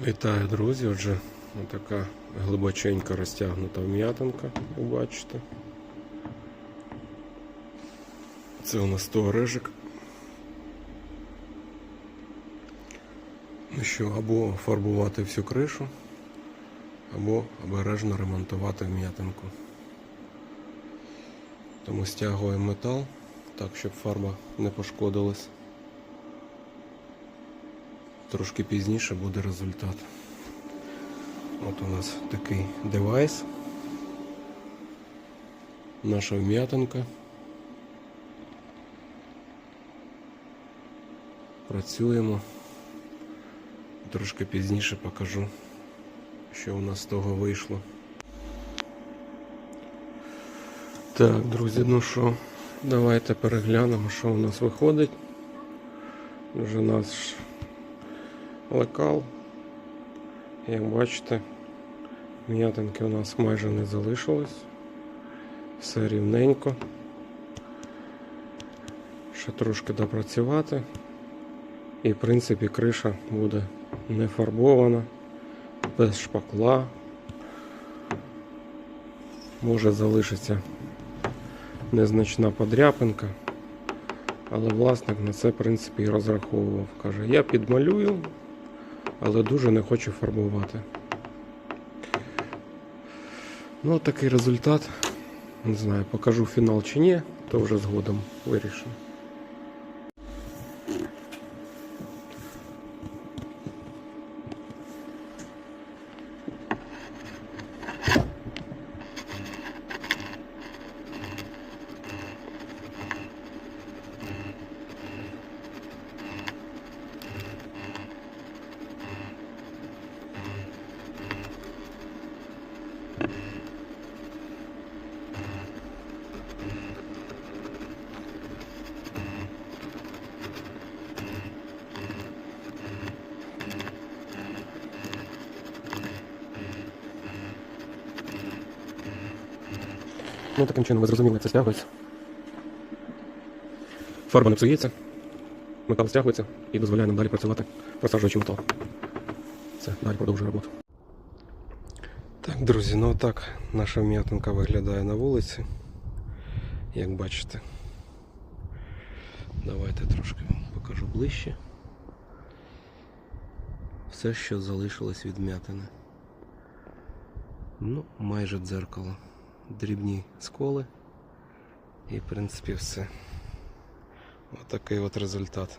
Вітаю, друзі! Отже, така глибоченька розтягнута вм'ятинка, ви бачите. Це у нас туарежик. Ну що, або фарбувати всю кришу, або обережно ремонтувати вм'ятинку. Тому стягуємо метал так, щоб фарба не пошкодилась. Трошки пізніше буде результат. От у нас такий девайс. Наша вм'ятинка. Працюємо. Трошки пізніше покажу, що у нас з того вийшло. Так, друзі, ну що, давайте переглянемо, що у нас виходить. Вже наш лекал. Як бачите, м'ятинки у нас майже не залишилось. Все рівненько. Ще трошки допрацювати. І в принципі криша буде не фарбована, без шпакла. Може залишиться незначна подряпинка. Але власник на це, в принципі, і розраховував. Каже, я підмалюю, але дуже не хочу фарбувати. Ну, такий результат. Не знаю, покажу фінал чи ні, то вже згодом вирішимо. Ну, таким чином ви зрозуміли, це стягується. Фарба не псується, метал стягується і дозволяє нам далі працювати, просаджуючи метал. Все, далі продовжую роботу. Так, друзі, ну так наша вм'ятинка виглядає на вулиці. Як бачите. Давайте трошки вам покажу ближче. Все, що залишилось від м'ятини. Ну, майже дзеркало дрібні сколи. І в принципі все. Отакий от результат.